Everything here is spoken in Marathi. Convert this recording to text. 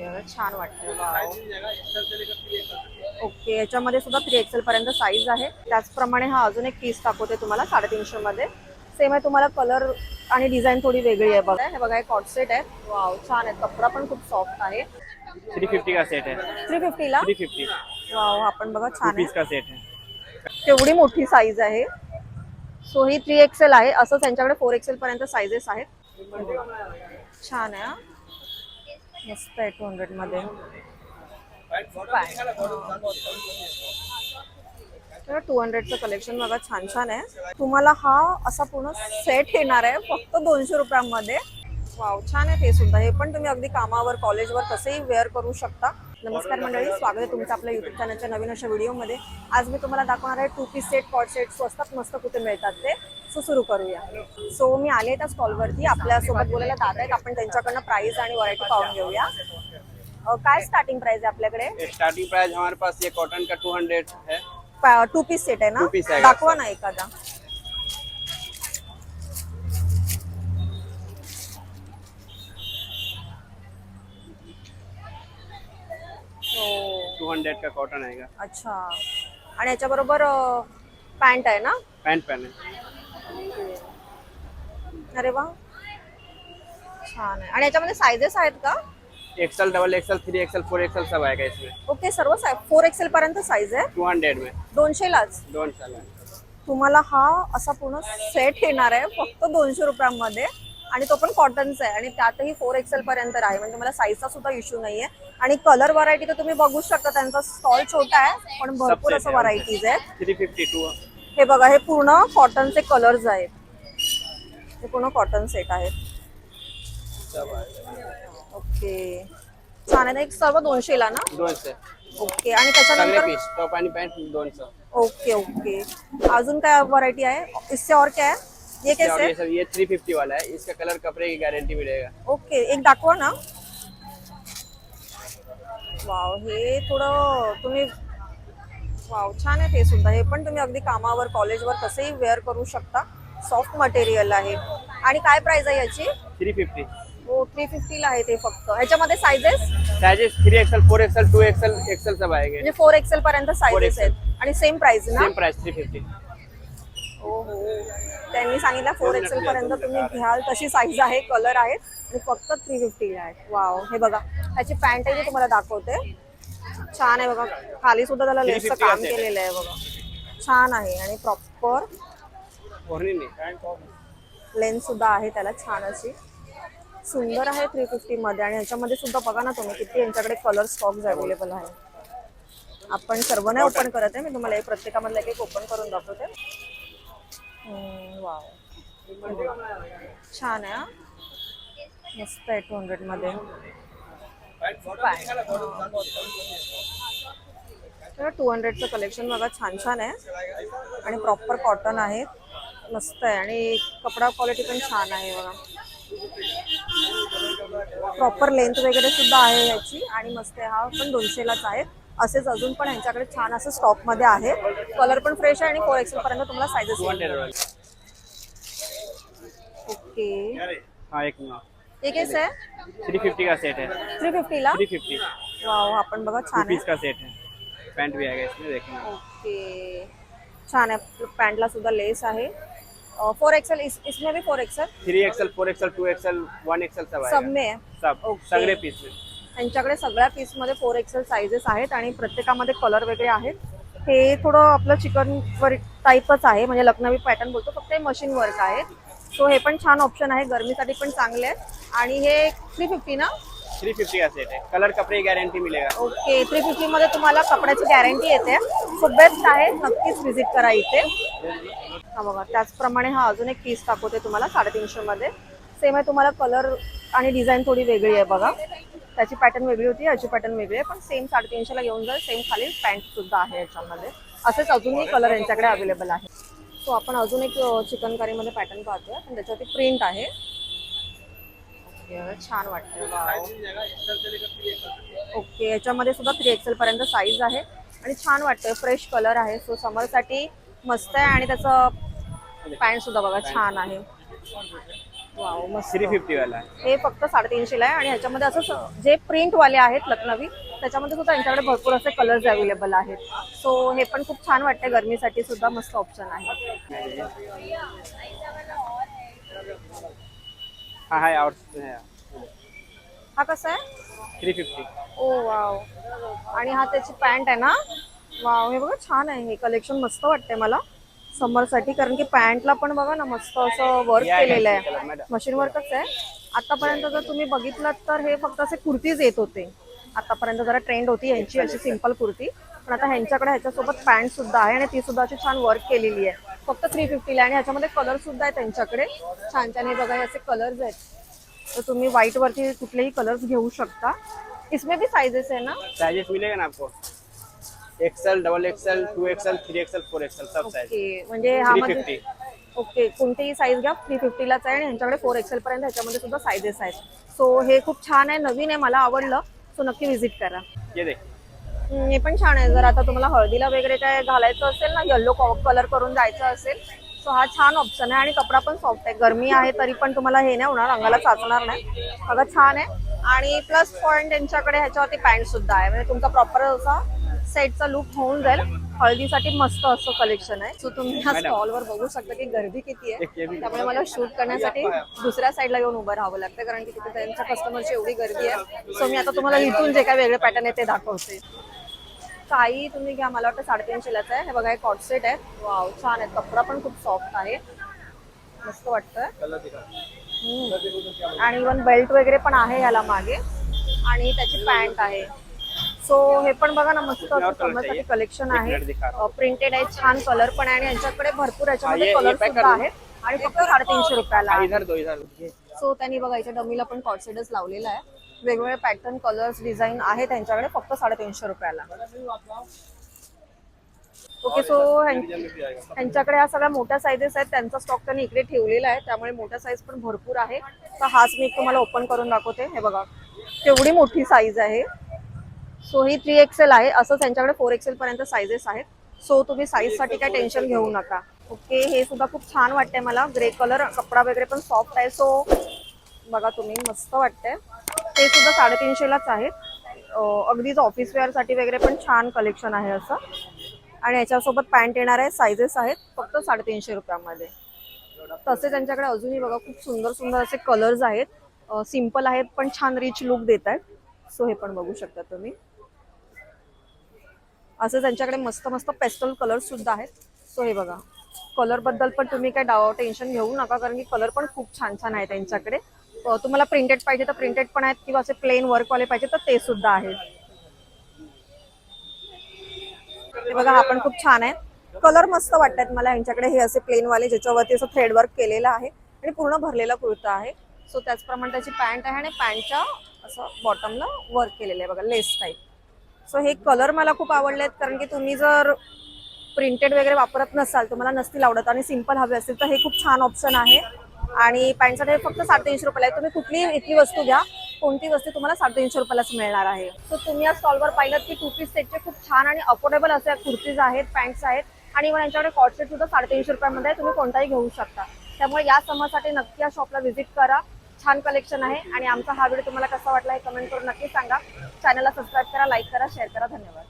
ओके छान वाटतं. ओके याच्यामध्ये सुद्धा थ्री एक्सेल पर्यंत साईज आहे. त्याचप्रमाणे हा अजून एक पीस दाखवते तुम्हाला साडेतीनशे मध्ये. सेम आहे तुम्हाला कलर आणि डिझाईन थोडी वेगळी आहे बघा. हे बघा हे कॉटसेट आहे. वाव छान आहे. कपडा पण खूप सॉफ्ट आहे. थ्री फिफ्टी का सेट है थ्री फिफ्टीला थ्री फिफ्टी. वाव हा पण बघा छान आहे. पीस का सेट है तेवढी मोठी साईज आहे. सो ही थ्री एक्सेल आहे. असंच त्यांच्याकडे फोर एक्सेल पर्यंत साईजेस आहेत. छान आहे हा. मस्त आहे टू हंड्रेडमध्ये टू हंड्रेडचं कलेक्शन बघा छान छान आहे. तुम्हाला हा असा पूर्ण सेट येणार आहे फक्त दोनशे रुपयांमध्ये. वाव छान आहे ते सुद्धा. हे पण तुम्ही अगदी कामावर कॉलेजवर कसंही वेअर करू शकता. नमस्कार मंडळी स्वागत आहे तुमचं आपल्या युट्यूब चॅनलच्या नवीन अशा व्हिडिओमध्ये आज मी तुम्हाला दाखवणार आहे two piece set cord set स्वस्तात मस्त कुठे मिळतात ते. सो सुरू करूया. सो मी आले त्या स्टॉलवरती आपल्यासोबत बोलायला दादा आहेत. आपण त्यांच्याकडनं प्राइस आणि व्हरायटी पाहून घेऊया. काय स्टार्टिंग प्राइस आहे आपल्याकडे? स्टार्टिंग प्राइस हमारे पास ये कॉटन का टू हंड्रेड है. टू पीस सेट आहे ना? आहे. दाखवा ना एखादा. हो. टू हंड्रेड का कॉटन आएगा. अच्छा. आणि याच्याबरोबर पॅन्ट आहे ना? पैंट पहने. अरे वा. छान आहे. आणि याच्यामध्ये सायझेस आहेत का? XL double XL three XL four XL सब आएगा इसमें? ओके सर्व फोर एक्सेल पर्यंत साईज आहे. टू हंड्रेड में. दोनशेलाच दोन साल है तुम्हाला हा असा पूर्ण सेट येणार आहे फक्त दोनशे रुपयांमध्ये. आणि तो पण कॉटनचा आहे. आणि त्यातही फोर एक्सेल पर्यंत आहे म्हणजे तुम्हाला साईजचा सुद्धा इश्यू नाहीये. आणि कलर व्हरायटी तर तुम्ही बघू शकता. त्यांचा स्टॉल छोटा आहे पण भरपूर असं आहे, व्हरायटीज आहेत. थ्री फिफ्टी टू हे बघा हे पूर्ण कॉटनचे कलर्स आहेत. हे पूर्ण कॉटन सेट आहेत. ओके. छान आहे ना एक सर्व दोनशेला ना? दोन से ओके आणि त्याच्यानंतर टॉप आणि पैंट दोन सौ ओके ओके. अजून काय व्हरायटी आहे? इससे और क्या है? ये कैसे? ये सब ये थ्री फिफ्टी वाला है. इसका कलर कपड़े की गारंटी मिलेगा. ओके एक दाखवा ना. वाव हे थोडं तुम्ही वाव छान आहे ते सुद्धा. हे पण तुम्ही अगदी कामावर कॉलेजवर कसंही वेअर करू शकता. सॉफ्ट मटेरियल आहे. आणि काय प्राइस आहे याची? Three fifty. हो थ्री फिफ्टीला आहे ते फक्त. ह्याच्यामध्ये sizes sizes three XL four XL two XL XL सब आएंगे म्हणजे फोर एक्सेल पर्यंत सायझेस. आहेत. आणि सेम प्राइस ना? सेम प्राइस थ्री फिफ्टी त्यांनी सांगितलं फोर एक्सेल पर्यंत तुम्ही घ्याल तशी साईज आहे कलर आहेत. आणि फक्त थ्री फिफ्टीला आहे वाव हे बघा. ह्याची पॅन्ट आहे तुम्हाला दाखवते. छान आहे बघा. खाली सुद्धा त्याला लेसचं 350 काम. केलेलं आहे बघा. छान आहे आणि प्रॉपर लेन्थ सुद्धा आहे त्याला छान अशी सुंदर आहे थ्री फिफ्टी मध्ये आणि ह्याच्यामध्ये सुद्धा बघा ना तुम्ही किती यांच्याकडे कलर स्टॉक्स अवेलेबल आहे. आपण सर्व नाही ओपन करत आहे. मी तुम्हाला एक प्रत्येकामधलं एक ओपन करून दाखवते. वाव छान आहे. मस्त आहे टू हंड्रेडमध्ये. टू हंड्रेडचं कलेक्शन बघा छान छान आहे. आणि प्रॉपर कॉटन आहे. मस्त आहे. आणि कपडा क्वालिटी पण छान आहे बघा. प्रॉपर लेंथ वगैरे सुद्धा आहे याची. आणि मस्त आहे. हा पण दोनशेलाच आहे. असेच अजून पण यांच्याकडे छान असं स्टॉकमध्ये आहे. कलर पण फ्रेश आहे आणि फोर एक्सेल पर्यंत तुम्हाला सायझेस ओके हाँ एक हे कैसे आहे थ्री फिफ्टी का सेट है थ्री फिफ्टीला? Three fifty. वाव हा पण बघा छान पीस आहे का सेट है पैंट भी आएगा इसमें ओके. छान आहे पॅन्टला सुद्धा लेस आहे. फोर एक्सेल इस, इसमें भी four XL three XL four XL two XL one XL सब सब आएगा में आहे? सब. Okay. सगळे पीस में त्यांच्याकडे सगळ्या पीसमध्ये फोर एक्सेल साईजेस आहेत आणि प्रत्येकामध्ये कलर वगैरे आहेत. हे थोडं आपलं चिकन वर्क टाईपच आहे म्हणजे लखनवी पॅटर्न बोलतो फक्त हे मशीन वर्क आहे. सो हे पण छान ऑप्शन आहे. गरमीसाठी पण चांगले आहे आणि हे थ्री फिफ्टी ना? थ्री फिफ्टी का सेट है कलर कपड़े गारंटी मिलेगा. ओके थ्री फिफ्टीमध्ये तुम्हाला कपड्याची गॅरंटी येते. सो बेस्ट आहे. नक्कीच व्हिजिट करा इथे. हा बघा त्याचप्रमाणे हा अजून एक पीस दाखवते तुम्हाला साडेतीनशे मध्ये. सेम आहे तुम्हाला कलर आणि डिझाईन थोडी वेगळी आहे बघा. त्याची पॅटर्न वेगळी होती याची पॅटर्न वेगळी आहे. पण सेम साडेतीनशेला घेऊन जाईल. सेम खाली पॅन्ट सुद्धा आहे याच्यामध्ये. असेच अजूनही कलर यांच्याकडे अवेलेबल आहे. सो आपण अजून एक चिकन करीमध्ये पॅटर्न पाहतोय. पण त्याच्यावरती प्रिंट आहे. छान वाटतं ओके याच्यामध्ये सुद्धा थ्री एक्सेल पर्यंत साईज आहे. आणि छान वाटतंय. फ्रेश कलर आहे. सो समरसाठी मस्त आहे. आणि त्याचं पॅन्ट सुद्धा बघा छान आहे. वाव मस्त. थ्री फिफ्टी वाला. है हे फक्त साडेतीनशेला आहे आणि ह्याच्यामध्ये असं जे प्रिंट वाले आहेत लखनवी त्याच्यामध्ये सुद्धा त्यांच्याकडे भरपूर असे कलर्स अवेलेबल आहेत. सो हे पण खूप छान वाटते गरमीसाठी सुद्धा मस्त ऑप्शन आहे. हाँ है हा कसा आहे? Three fifty. ओ वाव आणि हा त्याची पॅन्ट आहे ना? वाव हे बघा छान आहे. हे कलेक्शन मस्त वाटते मला. समरसाठी कारण की पॅन्टला पण बघा ना मस्त असं वर्क आहे. केलेलं आहे. मशीन वर्कच आहे. आतापर्यंत जर तुम्ही बघितलं तर हे फक्त असे कुर्तीज येत होते. आतापर्यंत जरा ट्रेंड होती यांची अशी सिंपल कुर्ती. पण आता ह्यांच्याकडे ह्याच्यासोबत पॅन्ट सुद्धा आहे आणि ती सुद्धा अशी छान वर्क केलेली आहे. फक्त थ्री फिफ्टीला आणि ह्याच्यामध्ये कलर सुद्धा आहे त्यांच्याकडे. छान छान हे बघा हे असे कलर्स आहेत. तर तुम्ही व्हाईट वरती कुठलेही कलर्स घेऊ शकता. इसमें भी साइजेस है ना? साइजेस मिलेगा ना आपको? XL double XL two XL three XL four XL सब साइज ओके म्हणजे थ्री ह्यामध्ये फिफ्टी ओके कोणतीही साईज घ्या थ्री फिफ्टीलाच आहे आणि ह्यांच्याकडे फोर एक्सेल पर्यंत ह्याच्यामध्ये सुद्धा साईजेस आहेत. सो हे खूप छान आहे नवीन आहे मला आवडलं. सो नक्की व्हिजिट करा. ये देख हम्म, हे पण छान आहे. जर आता तुम्हाला हळदीला वगैरे काय घालायचं असेल ना येल्लो कलर करून जायचं असेल सो हा छान ऑप्शन आहे आणि कपडा पण सॉफ्ट आहे. गरमी आहे तरी पण तुम्हाला हे नाही होणार अंगाला चाचणार नाही. बघा छान आहे. आणि प्लस पॉईंट त्यांच्याकडे ह्याच्यावरती पॅन्ट सुद्धा आहे. म्हणजे तुमचा प्रॉपर असा सेटचा लुक होऊन जाईल. हळदीसाठी मस्त असं कलेक्शन आहे. सो तुम्ही ह्या. स्टॉलवर बघू शकता की गर्दी किती एक आहे त्यामुळे मला शूट करण्यासाठी दुसऱ्या साईडला येऊन उभं राहावं लागतं. कारण की तिथे त्यांच्या कस्टमरची एवढी गर्दी आहे. सो मी आता तुम्हाला इथून जे काय वेगळे पॅटर्न आहे ते दाखवते. काही तुम्ही घ्या. मला वाटतं साडेतीनशेलाच आहे. हे बघा हे कॉट सेट आहे. वाव छान आहे. कपडा पण खूप सॉफ्ट आहे. मस्त हम्म. आणि इवन बेल्ट वगैरे पण आहे ह्याला मागे. आणि त्याची पॅन्ट आहे. सो हे पण बघा ना मस्त कलेक्शन आहे. प्रिंटेड आहे छान कलर पण आहे आणि यांच्याकडे भरपूर याच्यामध्ये कलर सुद्धा. आहेत. आणि फक्त साडेतीनशे रुपयाला सो त्यांनी बघा इथे डमीला पण कॉटसेटच लावलेला आहे. वेगवेगळे पॅटर्न कलर्स डिझाईन आहे त्यांच्याकडे फक्त साडेतीनशे रुपयाला. ओके सो त्यांच्याकडे ह्या सगळ्या मोठ्या साईजेस आहेत. त्यांचा स्टॉक त्यांनी इकडे ठेवलेला आहे. त्यामुळे मोठ्या साईज पण भरपूर आहे. तर हाच मी तुम्हाला ओपन करून दाखवते. हे बघा केवढी मोठी साईज आहे. सो ही थ्री एक्सेल आहे. असं त्यांच्याकडे फोर एक्सेल पर्यंत साईजेस आहेत. सो तुम्ही साईजसाठी काय टेन्शन घेऊ नका. ओके हे सुद्धा खूप छान वाटतंय मला. ग्रे कलर कपडा वगैरे पण सॉफ्ट आहे. सो बघा तुम्ही मस्त वाटतंय. ते सुद्धा साडेतीनशेलाच आहेत. अगदीच ऑफिस वेअरसाठी वगैरे पण छान कलेक्शन आहे असं. आणि याच्यासोबत पॅन्ट येणार आहे साईजेस आहेत. फक्त साडेतीनशे रुपयामध्ये. तसे त्यांच्याकडे अजूनही बघा खूप सुंदर सुंदर असे कलर्स आहेत. सिंपल आहेत पण छान रिच लुक देत आहेत सो हे पण बघू शकता तुम्ही. असं त्यांच्याकडे मस्त मस्त पेस्टल कलर सुद्धा आहेत. सो हे बघा. कलरबद्दल पण तुम्ही काय डाव टेन्शन घेऊ नका कारण की कलर पण खूप छान छान आहे त्यांच्याकडे. तुम्हाला प्रिंटेड पाहिजे तर प्रिंटेड पण आहेत किंवा असे प्लेन वर्कवाले पाहिजे तर ते सुद्धा आहेत. हे बघा हा पण खूप छान आहे. कलर मस्त वाटतात मला यांच्याकडे हे असे प्लेन वाले ज्याच्यावरती असं थ्रेड वर्क केलेलं आहे आणि पूर्ण भरलेला कुर्ता आहे. सो त्याचप्रमाणे त्याची पॅन्ट आहे आणि पॅन्टच्या असं बॉटमला वर्क केलेलं आहे. बघा लेस टाईप सो हे कलर मला खूप आवडले आहेत कारण की तुम्ही जर प्रिंटेड वगैरे वापरत नसाल तुम्हाला नसतील आवडत आणि सिंपल हवे असतील तर हे खूप छान ऑप्शन आहे. आणि पॅन्टसाठी हे फक्त साडेतीनशे रुपयाला आहे. तुम्ही कुठली इथली वस्तू घ्या कोणती वस्तू तुम्हाला साडेतीनशे रुपयालाच मिळणार आहे. सो तुम्ही या स्टॉलवर पाहिलं की टू पीस सेटचे खूप छान आणि अफोर्डेबल असे कुर्तीज आहेत पॅन्ट्स आहेत. आणि इव्हन यांच्याकडे कॉट सेट सुद्धा साडेतीनशे रुपयामध्ये तुम्ही कोणताही घेऊ शकता. त्यामुळे या समरसाठी नक्की या शॉपला व्हिजिट करा. छान कलेक्शन आहे आणि आमचा हा व्हिडिओ तुम्हाला कसा वाटला हे कमेंट करून नक्की सांगा. चॅनलला सबस्क्राईब करा लाईक करा शेअर करा. धन्यवाद.